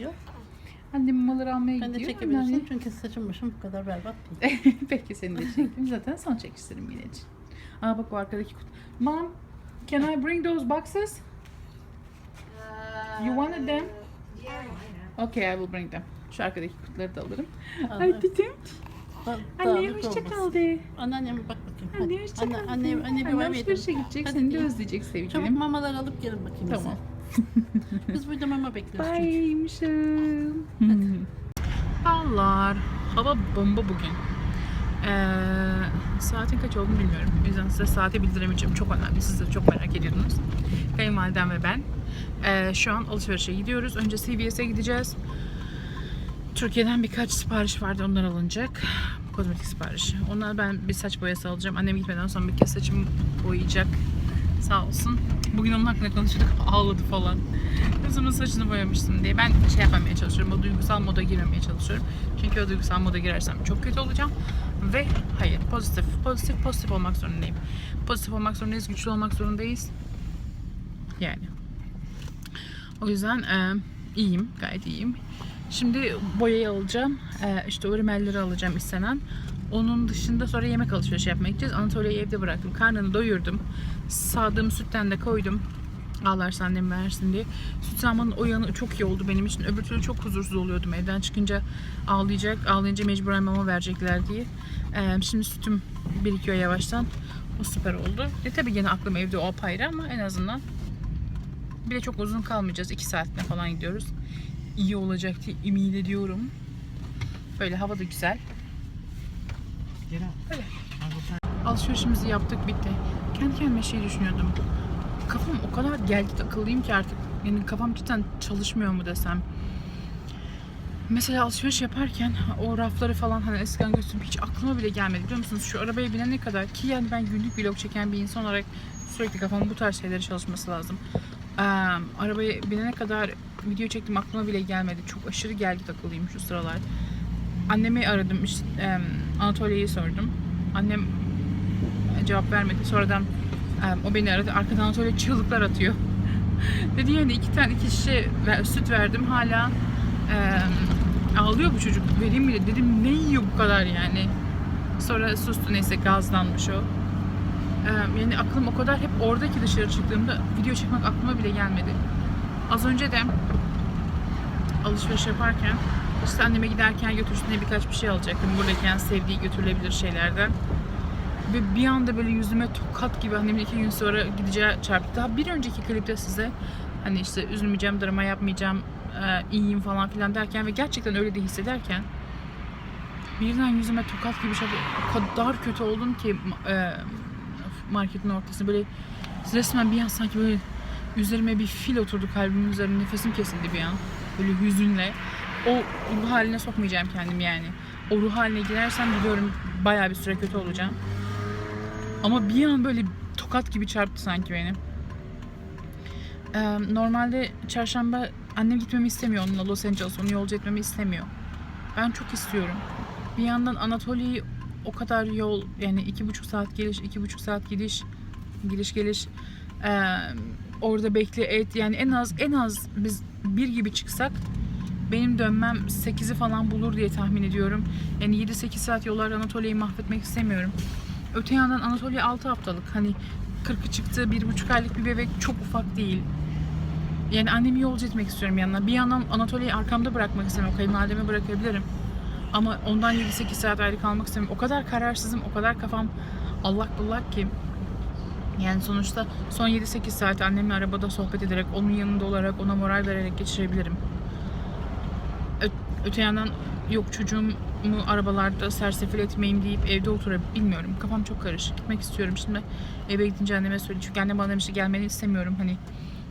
gidiyor. Annem mamaları almaya Ben de gidiyor. çekebilirsin Anneanne- çünkü saçım başım bu kadar berbat değil. Peki seni de çekeyim. Zaten son çekişlerim Mineciğim. Aa bak o arkadaki kutu. Mom, can I bring those boxes? You wanted them? Okay, I will bring them. Şu arkadaki kutuları da alırım. Al, Ay al. dedim. Da- Anne dağınık hoşça kal de. Anneanneme bak bakayım. Anne Hadi. hoşça Anne, kal. anne, de. anne bir Anne bay alışverişe gidecek. Hadi Seni de özleyecek Çabuk sevgilim. mamalar alıp gelin bakayım Tamam. bize. Biz burada mama bekliyoruz. Baymışım. Allah. Hava bomba bugün. Ee, saatin kaç olduğunu bilmiyorum. O yüzden size saati bildiremeyeceğim. Çok önemli. Siz de çok merak ediyordunuz. Kayınvalidem ve ben. Ee, şu an alışverişe gidiyoruz. Önce CVS'e gideceğiz. Türkiye'den birkaç sipariş vardı. Onlar alınacak. Kozmetik siparişi. Onlar ben bir saç boyası alacağım. Annem gitmeden sonra bir kez saçımı boyayacak. Sağ olsun. Bugün onun hakkında konuşuyorduk. Ağladı falan. Kızımın saçını boyamıştım diye. Ben şey yapmamaya çalışıyorum. O duygusal moda girmemeye çalışıyorum. Çünkü o duygusal moda girersem çok kötü olacağım. Ve hayır pozitif. Pozitif pozitif olmak zorundayım. Pozitif olmak zorundayız. Güçlü olmak zorundayız. Yani. O yüzden e, iyiyim. Gayet iyiyim. Şimdi boyayı alacağım. E, işte o alacağım istenen. Onun dışında sonra yemek alışverişi yapmaya gideceğiz. Anatolia'yı evde bıraktım. Karnını doyurdum. Sağdığım sütten de koydum. Ağlarsa annem versin diye. Süt sağmanın o yanı çok iyi oldu benim için. Öbür türlü çok huzursuz oluyordum. Evden çıkınca ağlayacak. Ağlayınca mecburen mama verecekler diye. Ee, şimdi sütüm birikiyor yavaştan. O süper oldu. E tabii yine aklım evde o apayrı ama en azından bir de çok uzun kalmayacağız. 2 saatte falan gidiyoruz. İyi olacak diye ümit ediyorum. Böyle hava da güzel. Öyle. Alışverişimizi yaptık bitti. Kendi kendime şey düşünüyordum. Kafam o kadar geldi takıldıyım ki artık. Yani kafam cidden çalışmıyor mu desem. Mesela alışveriş yaparken o rafları falan hani eskiden götürdüm hiç aklıma bile gelmedi biliyor musunuz? Şu arabaya binene kadar ki yani ben günlük vlog çeken bir insan olarak sürekli kafamın bu tarz şeyleri çalışması lazım. Ee, arabaya binene kadar video çektim aklıma bile gelmedi. Çok aşırı geldi takıldıyım şu sıralar. Annemi aradım işte e, Anatolia'yı sordum. Annem cevap vermedi. Sonradan o beni aradı. Arkadan Anatolia çığlıklar atıyor. Dedi yani iki tane iki şişe süt verdim hala e, ağlıyor bu çocuk. Vereyim mi? dedi. Dedim ne yiyor bu kadar yani. Sonra sustu neyse gazlanmış o. E, yani aklım o kadar hep oradaki dışarı çıktığımda video çekmek aklıma bile gelmedi. Az önce de alışveriş yaparken işte anneme giderken götürsün birkaç bir şey alacaktım. Buradayken sevdiği götürülebilir şeylerden. Ve bir anda böyle yüzüme tokat gibi annemin iki gün sonra gideceği çarptı. Daha bir önceki klipte size hani işte üzülmeyeceğim, drama yapmayacağım, e, iyiyim falan filan derken ve gerçekten öyle de hissederken birden yüzüme tokat gibi çarptı. O kadar kötü oldum ki e, marketin ortasında böyle resmen bir an sanki böyle üzerime bir fil oturdu kalbimin üzerine nefesim kesildi bir an. Böyle hüzünle. O ruh haline sokmayacağım kendimi yani. O ruh haline girersem biliyorum bayağı bir süre kötü olacağım. Ama bir an böyle tokat gibi çarptı sanki beni. Ee, normalde çarşamba annem gitmemi istemiyor onunla Los Angeles. Onu yolcu etmemi istemiyor. Ben çok istiyorum. Bir yandan Anatolia'yı o kadar yol yani iki buçuk saat geliş, iki buçuk saat gidiş, gidiş geliş ee, orada bekle et yani en az en az biz bir gibi çıksak benim dönmem 8'i falan bulur diye tahmin ediyorum. Yani 7-8 saat yollar Anatolia'yı mahvetmek istemiyorum. Öte yandan Anatolia 6 haftalık. Hani 40'ı çıktı, 1,5 aylık bir bebek çok ufak değil. Yani annemi yolcu etmek istiyorum yanına. Bir yandan Anatolia'yı arkamda bırakmak istemiyorum. Kayınvalideme bırakabilirim. Ama ondan 7-8 saat ayrı kalmak istemiyorum. O kadar kararsızım, o kadar kafam allak bullak ki. Yani sonuçta son 7-8 saat annemle arabada sohbet ederek, onun yanında olarak, ona moral vererek geçirebilirim. Ö- öte yandan yok çocuğumu arabalarda sersefil etmeyeyim deyip evde oturup bilmiyorum. Kafam çok karışık. Gitmek istiyorum şimdi. Eve gidince anneme söyleyeyim. Çünkü annem bana demişti gelmeni istemiyorum. Hani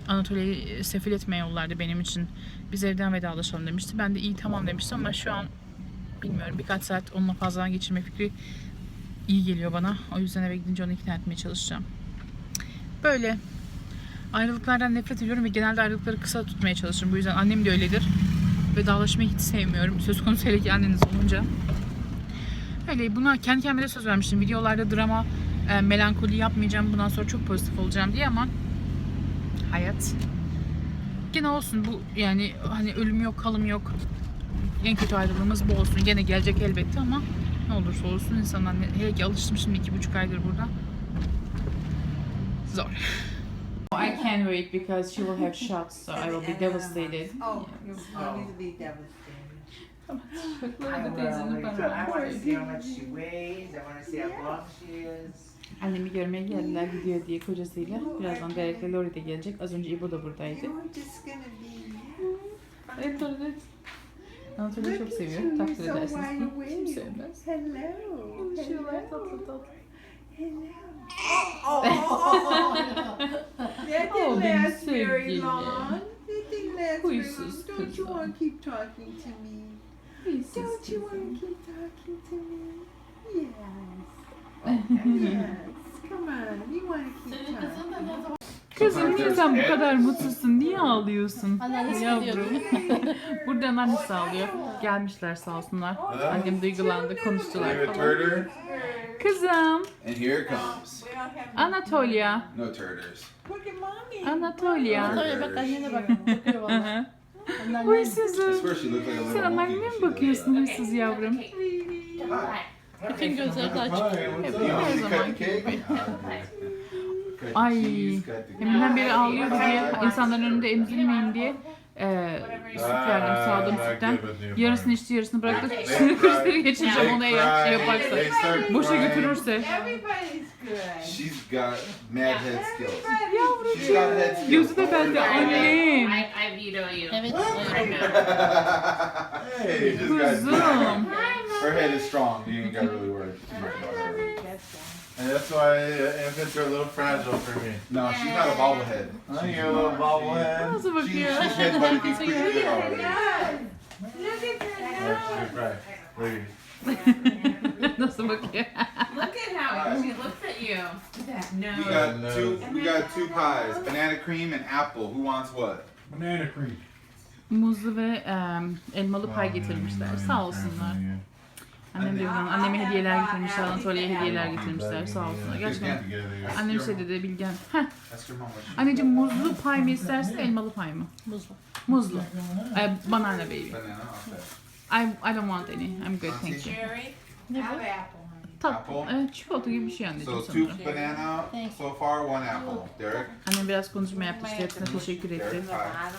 Anatolia'yı sefil etme yollardı benim için. Biz evden vedalaşalım demişti. Ben de iyi tamam demiştim ama şu an bilmiyorum birkaç saat onunla fazladan geçirme fikri iyi geliyor bana. O yüzden eve gidince onu ikna etmeye çalışacağım. Böyle ayrılıklardan nefret ediyorum ve genelde ayrılıkları kısa tutmaya çalışırım. Bu yüzden annem de öyledir. Vedalaşmayı hiç sevmiyorum. Söz konusu hele ki olunca. Öyle buna kendi kendime de söz vermiştim. Videolarda drama, e, melankoli yapmayacağım. Bundan sonra çok pozitif olacağım diye ama hayat Gene olsun bu yani hani ölüm yok kalım yok. En kötü ayrılığımız bu olsun. Gene gelecek elbette ama ne olursa olsun insanlar hele ki alıştım şimdi iki buçuk aydır burada. Zor. I can't wait because she will have shots so I will be devastated. Oh, you're going to be devastated. I will. I want to see how much she weighs. I want to see how long she is. Annemi görmeye geldiler gidiyor diye kocasıyla. Birazdan Derek Lori de gelecek. Az önce İbo da buradaydı. Evet evet. Anatoly çok seviyor. Takdir edersiniz. Kim sevmez? Hello. Konuşuyorlar tatlı tatlı. Hello. Oh, oh, That Oh, didn't benim last very sevgilim. long. That didn't last very Huysuz long. Don't you kızım. want to keep talking to me? Don't you want to keep talking to me? Yes. yes. Come on. You want to keep talking. Kızım niye sen bu kadar mutsuzsun? Niye ağlıyorsun? Anneannesi Yavrum. Buradan annesi ağlıyor. Gelmişler sağ olsunlar. Annem duygulandı, konuştular Leave falan. Kızım, and here it comes. We don't have Anatolia. No turtles. Look at. Anatolia. Anatolia bak annene bak. Bakıyor valla. Huysuzum. swear she looked like a Sen monkey. anneme when mi she bakıyorsun that. huysuz yavrum? Bütün gözleri de açık. Hep You cut the cake? Cut the Ay, cheese, cut the Deminden beri ağlıyordu diye, insanların önünde emzirmeyin diye e, süt verdim, sağdım sütten. Yarısını içti, yarısını bıraktı. Şimdi krizleri geçireceğim onu eğer şey yaparsa. Boşa götürürse. Good. She's got mad head skills. Yavrum. She's got head skills. Gözü de bende annem. I, I veto you. Evet. hey, you just got Kuzum. Her head is strong. You ain't got to really worry too much about her. That's. And that's why uh, infants are a little fragile for me. No, she's not a bobblehead. I think you're a little bobblehead. Nasıl She, she's bakıyor? headbutted me pretty good already. Look at she's right. Please. Nasıl bakıyor? We got two. We got two pies: banana cream and apple. Who wants what? Banana cream. Muzlu ve em, elmalı pay getirmişler. Sağ olsunlar. Annem de buradan anneme hediyeler getirmişler, Anatolia'ya hediyeler getirmişler. Sağ olsunlar. Gerçekten annem şey dedi Bilgen. Heh, your mom anneciğim muzlu pay mı istersin elmalı pay mı? Muzlu. Muzlu. Ay, banana baby. Banana. Okay. I, I don't want any. I'm good, thank you. Jerry. Have apple, Apple? e, çikolata gibi bir şey anneciğim So two sanırım. banana so far, one apple. Derek, Annem biraz konuşma yaptı işte hepsine teşekkür etti.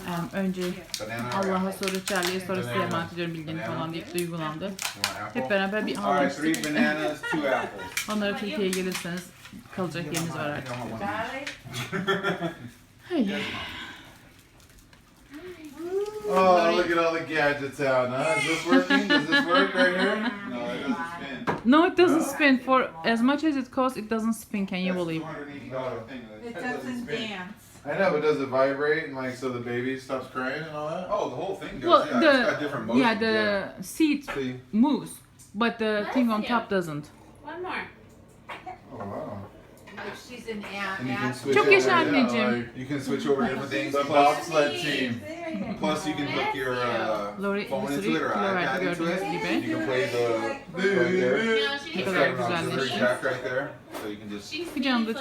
Em, önce Banana. or Allah'a apple? sonra Charlie'ye sonra size emanet ediyorum bildiğini falan deyip duygulandı. You want apple? Hep beraber bir All right, three ağlamıştık. bananas, two apples. Onlara Türkiye'ye gelirseniz kalacak yeriniz var artık. You don't want one Hey. Oh, look at all the gadgets out, huh? Is this working? Does this work right here? No, it doesn't. No, it doesn't spin. For as much as it costs, it doesn't spin. Can you That's believe? $280 thing. It That doesn't spin. dance. I know, but does it vibrate and like so the baby stops crying and all that? Oh, the whole thing does. Well, yeah, it's got the different motions. yeah the seat See? moves, but the thing on top doesn't. One more. Oh wow. Like she's an ant. And you can switch Çok over. yaşa anneciğim. like You can switch over different things. the Plus, bobsled team. Plus you can hook your uh, Lori phone bir sürü into it or kilo verdi iPad into gördüğünüz it. gibi. You can play the right there. Ne kadar right so you can just. She's gonna be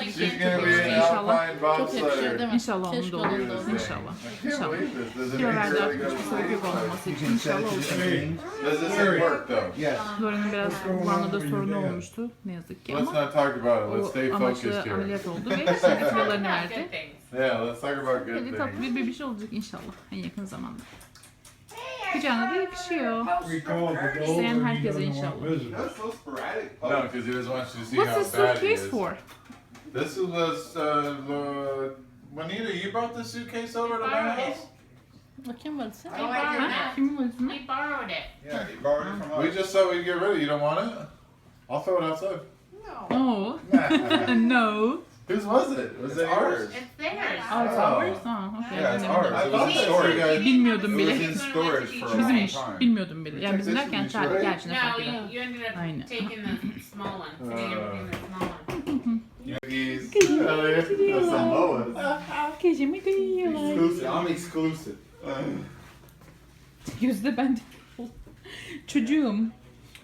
an İnşallah. alpine Çok yakışıyor bobsledder. değil mi? İnşallah onun Keşke da olur. olsa. İnşallah. I can't İnşallah. believe this. Does it hiçbir sebep olmaması için. İnşallah olur. Does this thing work though? Yes. Lori'nin biraz kulağında sorunu olmuştu ne yazık ki Let's ama not talk about it. Let's stay focused here. ameliyat oldu ve şimdi kilolarını verdi. good. Yeah, let's talk about good Böyle tatlı things. bir bebiş olacak inşallah en yakın zamanda. Kucağına da yakışıyor. İsteyen herkese inşallah. That's so sporadic. No, because he doesn't want you to see What's how this bad it suitcase is. for? This was uh, the Juanita. You brought this suitcase over to my house. Bakayım varsa. We borrowed Ha? it. Kimin valizini? We borrowed it. Yeah, he borrowed it from We us. just thought we'd get rid of it. You don't want it? I'll throw it outside. No. No. no. Whose was it? Was It's it ours. yours? It's theirs. Oh, it's Oh. ours? Ha, okay. Yeah, it's Ben de ours. bilmiyordum. It was in storage. you guys- Bilmiyordum It bile. was in storage for a long time. Bilmiyordum bile. Yani bizim derken seçilmiş, Charlie right? gerçi ne fark No, eder. you, you ended up Aynen. taking the small one. So you were taking the small one. Cookies. Oh, yeah. That's the lowest. Gecemi duyuyorlar. Exclusive. I'm exclusive. Yüzde bende. Çocuğum.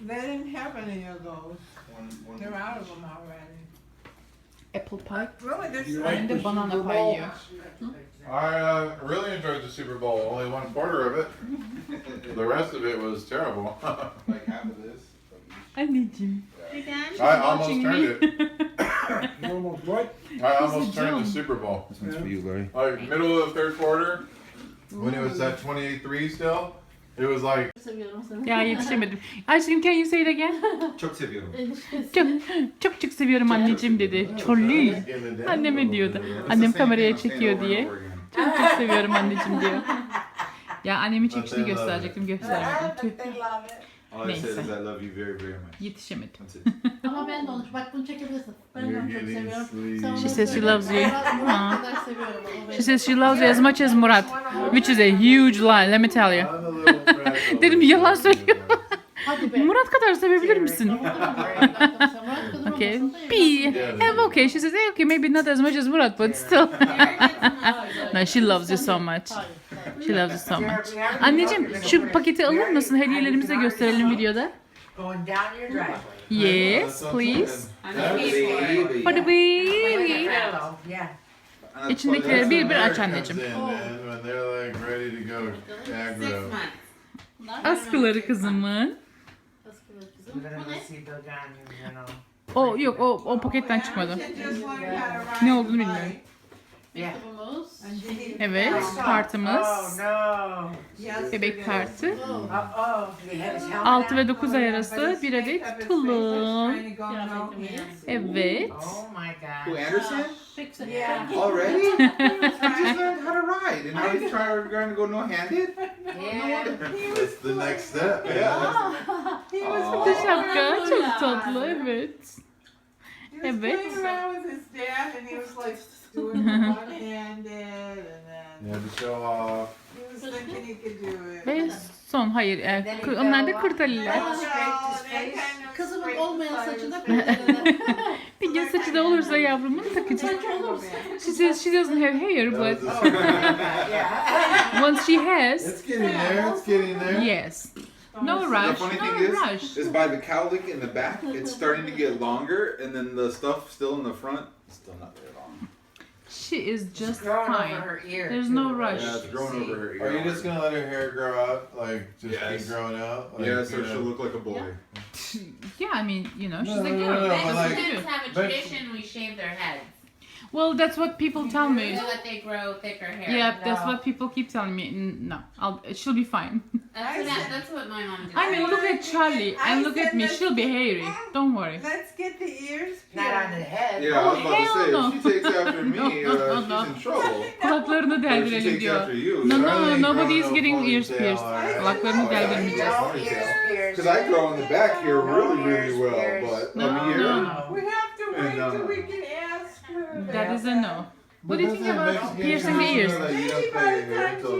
They didn't have any of those. One, one. They're out of them already. Apple pie. Really, there's Hem de banana pie yiyor. I uh, really enjoyed the Super Bowl. Only one quarter of it. The rest of it was terrible. Like half of this. Anneciğim. I almost watching turned me. it. Almost what? I almost turned the Super Bowl. This one's for you, Larry. Like middle of the third quarter, when it was at 28-3 still, it was like Seviyorum seni. ya yetişemedim. Aşkım can you say it again? Çok seviyorum. Çok çok çok seviyorum anneciğim dedi. Day. Anneme diyordu. Annem kameraya çekiyor diye. Çok çok seviyorum anneciğim diyor. Ya annemin çekişini gösterecektim gösteremedim. Tüh. They love it. All I said is I love you very, very much. Yetişemedim. That's it. Ama ben de onu. Bak bunu çekebilirsin. Ben de onu çok seviyorum. Sen onu She says she söyle. loves you. Murat, Aa. Murat kadar seviyorum. onu. She says she loves you as much as Murat. Which is a huge lie, let me tell you. I'm a little fragile. Dedim, yalan söylüyor. Hadi be. Murat kadar sevebilir misin? Okay. Okay. B. I'm okay. She says, hey, okay, maybe not as much as Murat, but still. no, she loves you so much. She loves you so much. Anneciğim şu paketi alır mısın? Hediyelerimizi de gösterelim videoda. Going down your driveway. Yes, please. For the baby. Yeah. İçindekileri bir bir aç anneciğim. Askıları kızımın. O yok o, o paketten çıkmadı. Ne olduğunu bilmiyorum. Yeah. Mektubumuz. Evet, partımız. Oh no. Bebek helmet 6 on? ve 9 ay arası bir adet tulum. Evet. Who. Anderson? Yeah. Already? Just learned how to ride, and now he's trying going to go no-handed. Yeah. That's the next step. Yeah. Bu şapka çok tatlı evet. Evet. playing around with his dad and he was like doing one-handed and then You have to show off. he was thinking he could do it. Ve son hayır e, onlar da kırtaliler. Oh, they kind of Kızımın scraped olmayan the saçında kırmızı. Bir gün saçı da olursa yavrumun takacağız. She says she doesn't have hair but was once she has It's getting there. It's getting there. yes. No rush. The rush, funny no thing is, rush. is by the cowlick in the back, it's starting to get longer, and then the stuff still in the front, still not very long. She is just Growing over fine. her ear. There's too, no rush. Yeah, it's growing over her ear. Are you just gonna let her hair grow out, like just Yes. keep growing out? Like, Yeah, so you know? she'll look like a boy. Yeah, I mean, you know, she's No, a no, girl. no, no, That's but what like- they have a But- tradition we shave their heads Well, that's what people tell me. so that they grow thicker hair. Yeah, that's No. what people keep telling me. N- No, I'll, she'll be fine. That's, what, that, that's what my mom did. I mean, look at Charlie and look at me. She'll be hairy. Don't worry. Let's get the ears Not on the head. Yeah, I was about to hell say, no. if she takes after me, No, no, uh, no, no. she's in trouble. Kulaklarını But if she deldirelim takes diyor. after you, No, no, Charlie nobody's growing a getting ears pierced. Kulaklarını deldirmeyeceğiz. No ears pierced. Because I grow in the back here really, really well, but No, up here, no, no. We have to wait till uh, we can ask her. That is a no. What do you think about piercing the ears?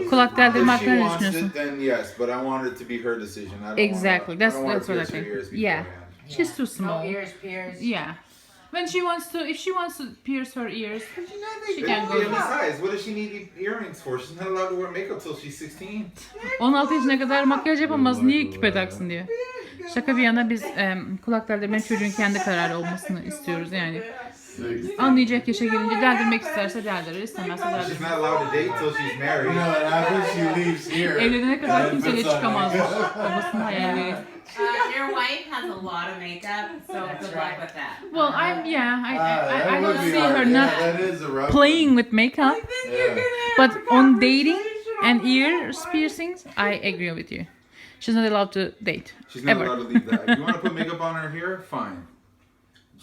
Kulak deldirme hakkında ne düşünüyorsun? then yes, but I want it to be her decision. I don't Exactly, Wanna, that's- I don't that's what I think. Yeah. She's too No small. ears pierced. Yeah. When she wants to, if she wants to pierce her ears, She Yeah, go. besides, what does she need earrings for? She's not allowed to wear makeup till she's 16. 16 yaşına kadar makyaj yapamaz. Niye küpe taksın diyor. Şaka bir yana biz em, kulak deldirmenin çocuğun kendi kararı olmasını istiyoruz yani. Anlayacak yaşa gelince deldirmek isterse deldirir, istemezse She's deldirir. not allowed to date till she's You married. know what happens? She leaves here. Evlenene kadar kimseyle puts on çıkamazmış. makeup. Babasının hayalleri. Uh, your wife has a lot of makeup, so good luck with that. Well, I'm yeah, I I, Ah, I, I that would don't be see hard. her Yeah, not that is a rough playing with makeup. Yeah. But on dating and ear piercings, I agree with you. She's not allowed to date. She's not Ever. allowed to leave that. If you want to put makeup on her here, fine.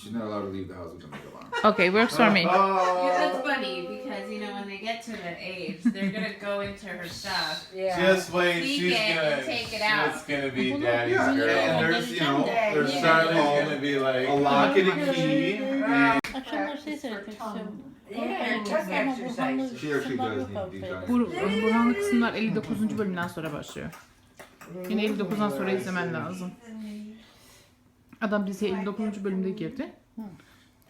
She's not allowed to leave the house with the makeup on. Okay, works for me. Yeah, Oh. that's funny because you know when they get to that age, they're gonna go into her stuff. Yeah. Just wait, she's it gonna. and take it out. It's gonna be Well, daddy's Yeah, girl. and there's, you know, there's Yeah. Charlie's gonna be like. a lock and a key. And Akşamları şey seyretmek istiyorum. Yeah, exercise. She actually does need Bu Burhanlı kısımlar 59. bölümden sonra başlıyor. Yine 59'dan sonra izlemen lazım. Adam diziye 59. bölümde girdi.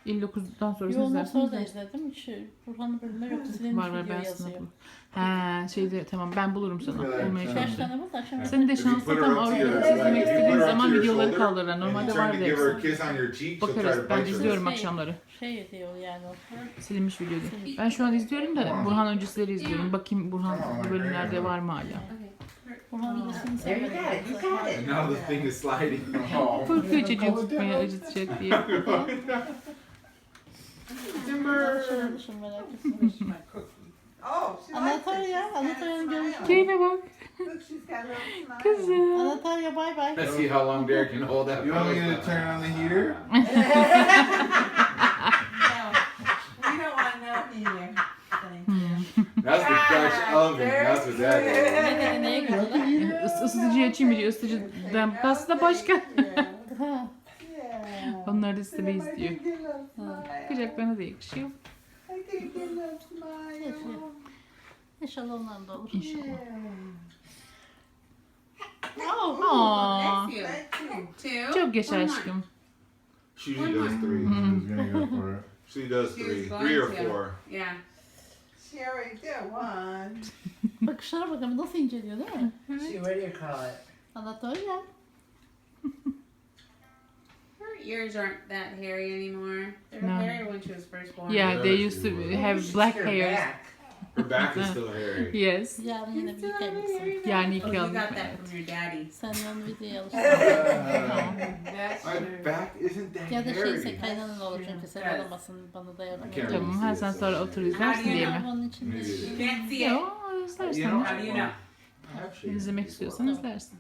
59'dan sonra Yo ondan izlersin. sonra da izledim. Hiç Burhan'ın bölümleri yoktu. Silinmiş Var var video ben sana yazıyor. bulurum. Ha şeyde tamam ben bulurum sana. Evet, Bulmaya. Kaç çalışırım. tane var da akşam Senin de If you şansın put her tam up Avrupa'da izlemek you istediğin put her up zaman your videoları shoulder kaldırırlar. and Normalde vardı to give her a hepsi. kiss on your cheek, she'll try Bakarız. Ben bite izliyorum Şey- akşamları. Şey diyor yani o. Silinmiş video değil. Ben şu an izliyorum da Burhan öncesileri izliyorum. Bakayım Burhan bu bölümlerde var mı hala. Burhan ilgisini There you got it. You got it. And now the thing is sliding. Oh. Korkuyor çocuğu tutmaya acıtacak diye. Alışırmışım merak etme. Oh, she likes it. Anastasia, She's got a Anastasia'nın smile. görüşü. Keyfe. Look, she's got a little smile. Kızım. Anastasia bay bay. Let's see how long Derek can hold that. You want me to down. turn on the heater? No, we don't want no heater. Thank you. That's the Dutch oven. That's what that is. Isıtıcıyı açayım mı diyor. Isıtıcıdan kastı da başka. Onlar da istemeyi I istiyor. can get a little smile. Kucaklarına da yakışıyor. İnşallah onlar da olur. İnşallah. Oh. Two. çok more. aşkım. She does three. Who's gonna go for it? She does three. Three or four. Yeah. She already did one. Bakışlara bakalım nasıl inceliyor değil mi? She, what do you call it? Anatolia. Her ears aren't that hairy anymore. They were No. hairy when she was first born. Yeah, they used to have black hairs. back. Her back is still hairy. Yes. Yarın yine bir yıkayabilirsin. Yani Oh, you yıkayalım. got that from your daddy. Sen onu videoya alıştın. That's My back isn't that ya da şeyse hairy. kaynanan olur çünkü sen Evet. alamasın bana da yardım I can't et. Tamam ha sen sonra otur izlersin diye mi? Onun için de. You can't see it. Yo You izlersin. know, How do you know? Actually, İzlemek istiyorsan izlersin.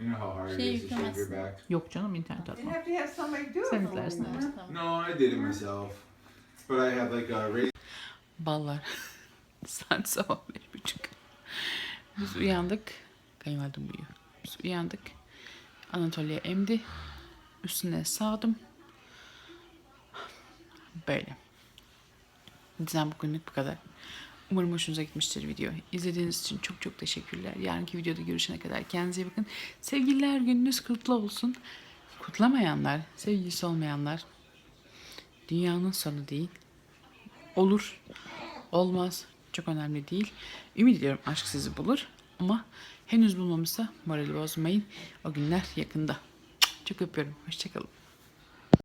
You know how hard Şey it is to shave your back? Yok canım internet You atma. have to have somebody do it Sen izlersin. tamam. No, I did it myself. But I had like a razor. Ballar. Saat sabah beş buçuk. Biz uyandık. Kayınvalidem uyuyor. Biz uyandık. Anatolia emdi. Üstüne sağdım. Böyle. Dizem bugünlük bu kadar. Umarım hoşunuza gitmiştir video. İzlediğiniz için çok çok teşekkürler. Yarınki videoda görüşene kadar kendinize iyi bakın. Sevgililer gününüz kutlu olsun. Kutlamayanlar, sevgilisi olmayanlar dünyanın sonu değil. Olur, olmaz. Çok önemli değil. Ümit ediyorum aşk sizi bulur. Ama henüz bulmamışsa morali bozmayın. O günler yakında. Çok öpüyorum. Hoşçakalın.